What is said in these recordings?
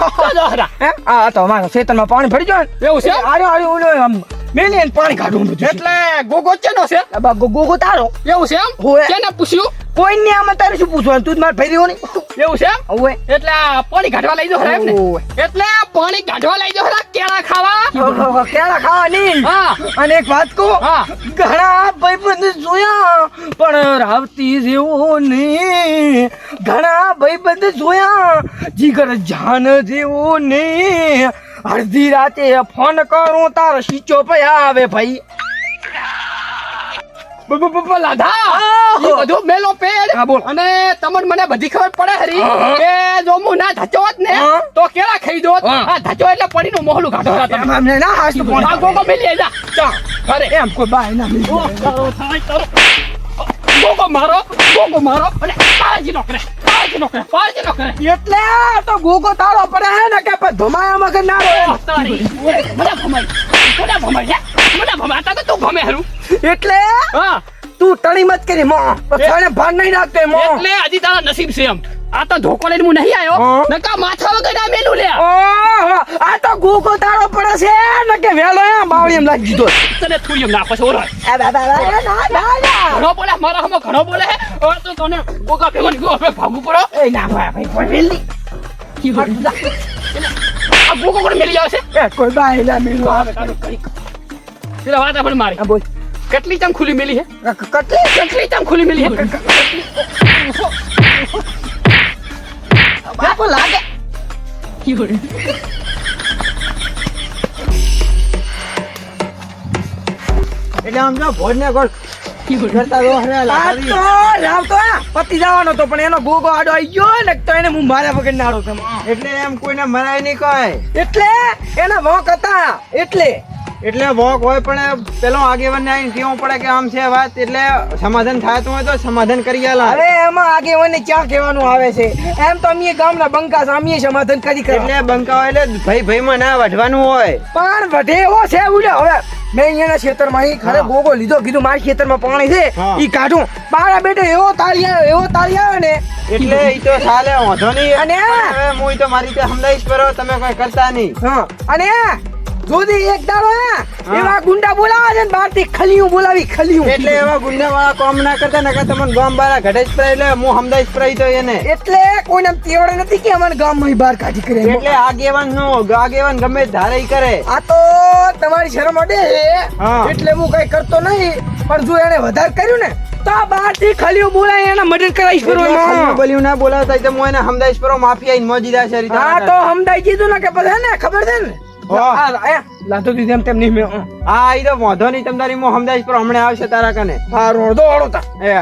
આ તો અમારા ખેતરમાં પાણી ભરી ગયો એવું છે? આરે આરે ઓલો આમ મેલી પાણી કાઢું બધું એટલે ગોગો ચેનો છે? એટલે ગોગો તારો. એવું છે એમ? હું એને પૂછ્યું? કોઈ ને આમાં તારે શું પૂછવાનું? તું જ માર ફેર્યો નહીં એવું છે હવે. એટલે પાણી કાઢવા લઈ જાઓ એમ ને એટલે પાણી કાઢવા લઈ જાઓ કેળા ખાવા? કેળા ખાવા નહીં. હા. અને એક વાત કહું હા. ઘણા ભાઈબંધ જોયા પણ રાવતી જેવો નહીં. ઘણા ભાઈબંધ જોયા જીગર જાન જેવો નહીં. અડધી રાતે ફોન કરું તાર સીચો પે આવે ભાઈ. લાધા. ઈ બધું મેલો પેડ હા, બોલ. અને તમને મને બધી ખબર પડે હરી હા. કે જો હું ના ધચો હોત ને હા. તો કેળા ખાઈ જોત. હા. આ ધચો એટલે પડીનું મોહલું કાઢો હતા તમે. ના હાસ તો આ ગોગો મેલી જા. ચા અરે. એમ કોઈ બાય ના મિલ. તારો. ગોગો મારો ગોગો મારો. અને પાજી નો કરે પાળજી નો કરે પાળજી નો કરે. એટલે આ તો ગોગો તારો પડે હે ને કે પણ ધમાયા મગર ના રો રહે. તારી. મને ભમાઈ મને ભમાઈ જા. મને ભમાતા તો તું ભમે હરું. એટલે હા. તું ટણી મત કરી મો. છાણે ભાન નહીં રાખતો મો. એટલે હજી તારા નસીબ છે એમ. આ તો ધોકો લઈને હું નહીં આવ્યો નકા માથા વગર ના મેલું લે. ઓહો આ તો ગોગો તારો પડે છે ને કે વેલો એમ બાવળી એમ લાગી દીધો તને થોડી એમ નાખો છો ઓરો આ બા બા બા ના ના ના. ઘણો બોલે મારા હમો ઘણો બોલે ઓ તો તને ગોગા ભેગો ની ગો હવે ભાગવું પડો એ ના ભાઈ ભાઈ કોઈ વેલી. આ ગોગો કોણ મેલી આવશે એ કોઈ બાય ના મિલો આવે કાઢો કંઈક પેલા વાત આપણે મારી. બોલ. કેટલી તમ ખુલી મેલી હે કેટલી કેટલી તમ ખુલી મેલી હે બાપો લાગે એટલે આમ જો ભોજને ગોળ કરતા રહો હરે આ લાવતો પતિ જવાનો તો પણ એનો ગોગો આડો આવી ગયો ને તો એને હું મારા વગર નાડો તમે એટલે એમ કોઈને મરાય નહીં કોઈ. એટલે એના વોક હતા એટલે. એટલે વોક હોય પણ પેલો આગેવન ને આવીને કેવું પડે કે આમ છે વાત એટલે સમાધાન થાય હોય તો સમાધાન કરી આલા. અરે એમાં આગેવાને ક્યાં કહેવાનું આવે છે? એમ તો અમે ગામના બંકા સામે સમાધાન કરી કરે એટલે બંકા હોય એટલે ભાઈ ભાઈ માં ના વઢવાનું હોય. પણ વઢે એવો છે ઉડ્યો હવે મેં અહીંયાના ખેતરમાં અહીં ખરે. ગોગો લીધો કીધું મારા ખેતરમાં પાણી છે એ ઈ કાઢું. બારા બેટો એવો તાળી આવ્યો એવો તાળી આવે ને. એટલે ઈ તો ચાલે વાંધો નહીં. અને હવે હું તો મારી રીતે સમજાવીશ કરો તમે કોઈ કરતા નહીં. હા. અને જોદી એક દાડો હે? એવા ગુંડા બોલાવા છે ને બહારથી ખલિયું બોલાવી ખલિયું એટલે એવા ગુંડા વાળા કામ ના કરતા નકર તમને ગામ બારા ઘડે જ પડાય એટલે હું સમજાઈશ પડાય તો એને. એટલે કોઈને તેવડે નથી કે અમારા ગામમાં બહાર કાઢી કરે એટલે આગેવાનનું આગેવાન ગમે ધારે કરે. આ તો તમારી શરમ અડે એટલે હું કઈ કરતો નહીં પણ જો એને વધારે કર્યું ને તો બહારથી ખલિયું બોલાય એના મદદ કરાઈશ ફરો ખાલી ફરવામાં બોલ્યું ના બોલાવતા તો હું એને સમજાઈશ ફરો માફી આઈને મોજીદા છે આ તો હમદાઈ કીધું ને કે પછી ને ખબર છે ને? લાતો દીધી એમ તેમ નહીં મેં હા. ઈ તો વાંધો નહીં તમારી હું સમજાવીશ પણ હમણાં આવશે તારા કને. હા રોડો ઓળો તા. એ.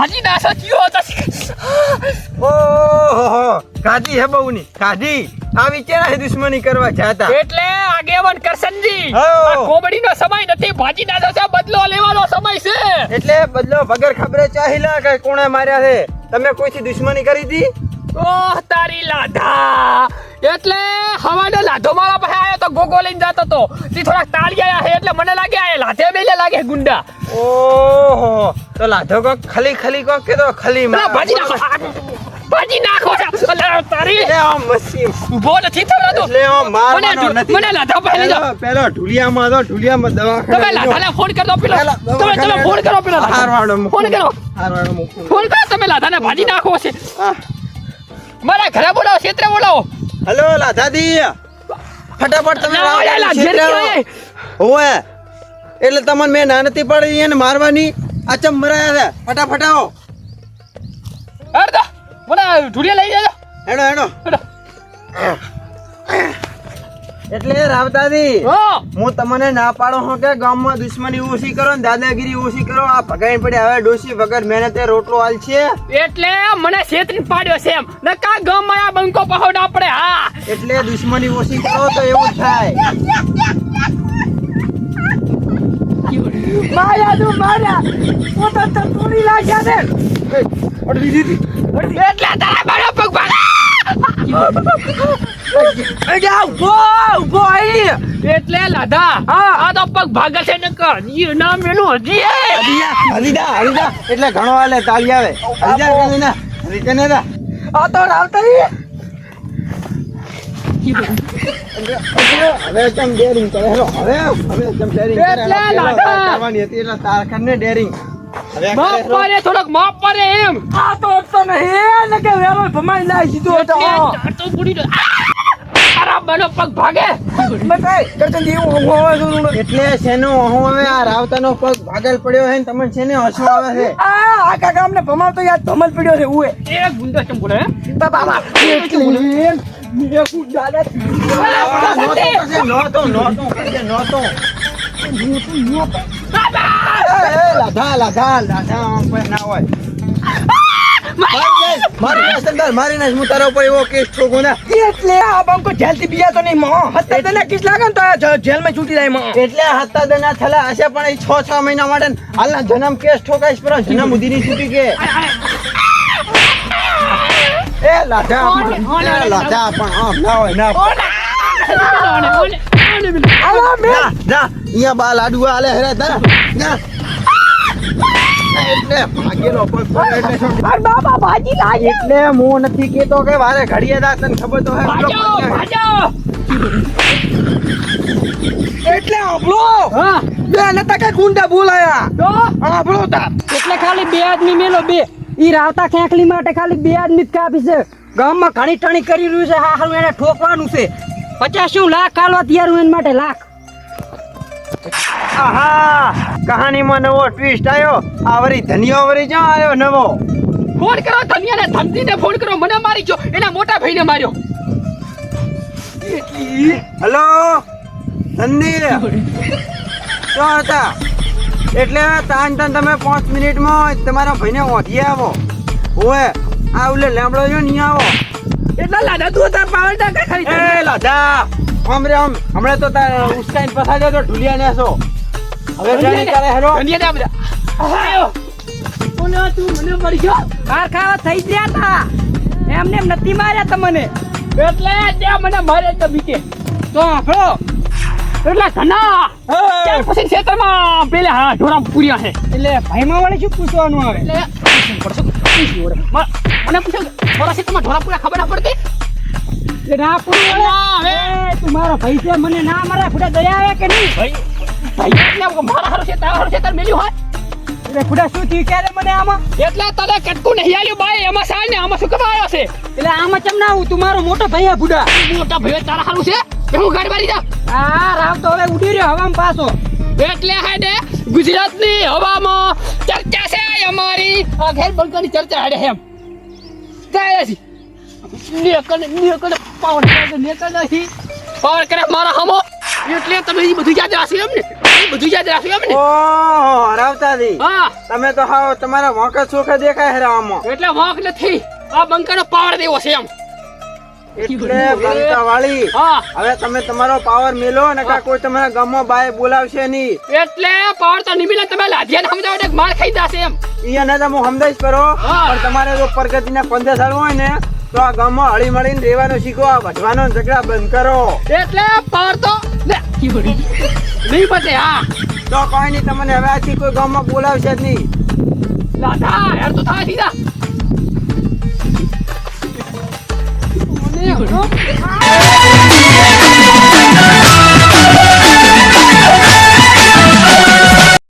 ભાજી ના સચ્યો હતો ઓહો કાજી હે બહુ કાજી આ વિચારા દુશ્મની કરવા જાતા એટલે આગેવાન કરશનજી. આ કોમેડીનો સમય નથી ભાજી ના છે બદલો લેવાનો સમય છે એટલે બદલો વગર ખબરે ચાહીલા કે કોણે માર્યા છે તમે કોઈથી દુશ્મની કરી હતી ઓહ તારી લાધા એટલે હવાનો લાધો મારા પાસે ગોગો લઈને જતો તો. તે થોડાક તાળી આયા છે એટલે મને લાગે આ લાધે બેલે લાગે ગુંડા. ઓહો તો લાધો કોક ખલી ખલી કો કે તો ખલી પેલા ભાજી નાખો. ભાજી નાખો. તારી. એટલે આમ મસી ઊભો નથી થયો તું. એટલે આમ મારવાનો નથી. મને લાધા પાસે જો પેલો- ઢુલિયામાં તો ઢુલિયામાં દવા તમે લાધાને ફોન કરી દો પેલા. તમે તમે ફોન કરો પેલા. હારવાડો. ફોન કરો. હારવાડો. ફોન કરો. તમે લાધાને ભાજી નાખો છે. હા. મારા ઘરે બોલાવો ક્ષેત્રે બોલાવો. લાધા લાધાદી ફટાફટ તમે. ઓવે. એટલે તમને મેં નાનતી પડી એને મારવાની. અચમ મરાયા છે. ફટાફટ આવો. અરે મને ઢુડિયા લઈ જાજો. હેડો હેડો. હેડો. એટલે રાવતાજી હો! તમને ના પાડો હું કે ગામમાં દુશ્મની ઓછી કરો ને દાદાગીરી ઓછી કરો આ ભગાઈ પડે હવે ડોસી વગર મહેનતે રોટલો હાલ છે એટલે મને છેતરી પાડ્યો છે એમ. નકા ગામમાં આ બંકો પહોડ આપણે હા. એટલે દુશ્મની ઓછી કરો તો એવું થાય. માયા તું માર્યા. પોતા તો તોડી લાગ્યા ને. એટલે તારા મારો પગ ભાગા એટલે લાધા હા. આ તો પગ ભાગે છે નકર. ઈ ના મેલું હજી હરીદા હરીદા એટલે ઘણો હાલે તાળી આવે. હરીદા હરીદા ને. આ તો રાવતાજી હવે કેમ ડેરિંગ કરે. હવે હવે કેમ ડેરિંગ કરે. એટલે પેલો કરવાની હતી એટલે તારખંડ ને ડેરિંગ માપ કરે થોડોક માફ પાડે એમ. આ તો તો નહીં ને કે વેરો ભમાઈ લાવી દીધો તો બુડી તો- આ! તારા મારો પગ ભાગે. બતાય કરતન દેવ હું હવે એટલે શેનો હું હવે આ રાવતાનો પગ ભાગેલ પડ્યો છે ને તમને શેને હસવું આવે છે? આ આ કાકા અમને ભમાવ તો યાર ધમલ પડ્યો છે ઉએ. એ ગુંડો ચમ બોલે હે? બાબા એટલી તો નો તો નહોતો, નહોતો કરશે, નહોતો. એ, એ, લાધા, લાધા, લાધા, ના હોય. મારી નાખ, મારી મારી નાખ, હું તારા ઉપર એવો કેસ ઠોકું ને. એટલે આ બંકો જેલથી બીજા તો નહીં મો. હત્તા તને કિસ લાગે ને તો આ જે- છૂટી જાય મો. એટલે હત્તા દના થલા હશે પણ એ છ છ મહિના માટે હાલના જન્મ કેસ ઠોકાઈશ પર જન્મ ઉધીની છૂટી કે. એ લાધા લાધા પણ આમ ના હોય ના આલા મે. જા, અહીંયા બા હેરે, જા. એટલે ભાગેલો પડ્યો એટલે અરે બાબા ભાજી લાગે એટલે હું નથી કેતો કે વારે ઘડીએ દા તને ખબર તો હે ભાજો ભાજો. એટલે આપણો હા. બે નતા કે ગુંડા બોલાયા તો? આપણો તા. એટલે ખાલી બે આદમી મેલો બે. ઈ રાવતા ખેંખલી માટે ખાલી બે આદમી જ કાપી છે. ગામમાં ઘણી ટણી કરી રહ્યું છે હા હારું એને ઠોકવાનું છે. પચાસ શું લાખ આલો તૈયાર હું એના માટે લાખ. આહા કહાનીમાં નવો ટ્વિસ્ટ આવ્યો. આ વરી ધનિયો આવરી જ્યાં આવ્યો નવો? ફોન કરો ધનિયાને ધમતીને ફોન કરો મને મારી ગયો એના મોટા ભાઈને માર્યો. હલો? સંદીપ શું હતા? એટલે તાન તાન તમે પાંચ મિનિટમાં તમારા ભાઈને ઓઢી આવો. ઓએ આ ઓલે લેમડો જો નહીં આવો. એટલા લાડા તું તાર પાવર ના ખાઈ એ લાડા આમ રે આમ. હમણાં તો તાર ઉસ્કાઈને પસાર તો ઢુલિયા ને છો હવે જાણી ચાલે હેરો? ઢુલિયા ને આમ આયો. ઓને તું મને મરી ગયો બાર ખાવા થઈ ગયા તા. એમને એમ નથી માર્યા તમને એટલે ત્યાં મને મારે તો બીકે. તો આપણો એટલે ઘણા. ત્યાર પછી ક્ષેત્રમાં પેલા હા ઢોરા પૂર્યા છે. એટલે ભાઈમાં વાળે શું પૂછવાનું આવે? એટલે મને પૂછો ઢોરા ક્ષેત્રમાં ઢોરા પૂર્યા ખબર ના પડતી? એટલે ના પૂરું આવે. તું મારો ભાઈ છે મને ના મારે ફૂટા દયા આવે કે નહીં? ભાઈ ભાઈ એટલે મારા હારું છે તારા હારું છે તાર મેલ્યું હોય. એટલે ફૂટા શું થયું ક્યારે મને આમાં? એટલે તને કટકું નહીં આલ્યું ભાઈ એમાં સાલ ને આમાં શું કરવા આવ્યો છે? એટલે આમાં ચમ ના આવું? તું મારો મોટો ભાઈ આ બુડા મોટા ભાઈ તારા હારું છે? હું ગાડી મારી જા. આ રાવ તો હવે ઉડી રહ્યો હવામાં પાછો. એટલે હેડે ગુજરાતની હવામાં ચર્ચા છે અમારી. આ ઘેર બંકાની ચર્ચા હેડે એમ. જાય છે નેકન નેકન પાવર નેકન નથી પાવર કરે મારા હમો. એટલે તમે એ બધું યાદ રાખશો એમ ને એ બધું યાદ રાખશો એમ ને ઓહો રાવતાજી હા. તમે તો હાવ તમારા વાંક ચોખે દેખાય હે આમાં એટલે વાંક નથી. આ બંકાનો પાવર દેવો છે એમ. એટલે બંકા વાળી હવે તમે તમારો પાવર મેલો ને કોઈ તમારા ગામમાં બાય બોલાવશે નહીં. એટલે પાવર તો નિમિલે તમે લાધિયાને સમજાવો એટલે માર ખાઈ જાશે એમ. ઈયાને તો સમજાઈશ કરો પણ તમારે જો પ્રગતિના પંદર સાલ હોય ને તો આ ગામમાં હળી મળીને રહેવાનું શીખો આ વધવાનો ઝઘડા બંધ કરો. એટલે પાવર તો નહીં બતે હા. તો કોઈ નહીં તમને હવે આથી કોઈ ગામમાં બોલાવશે જ નહીં. લાધા યાર તો થાય સીધા. 一个人,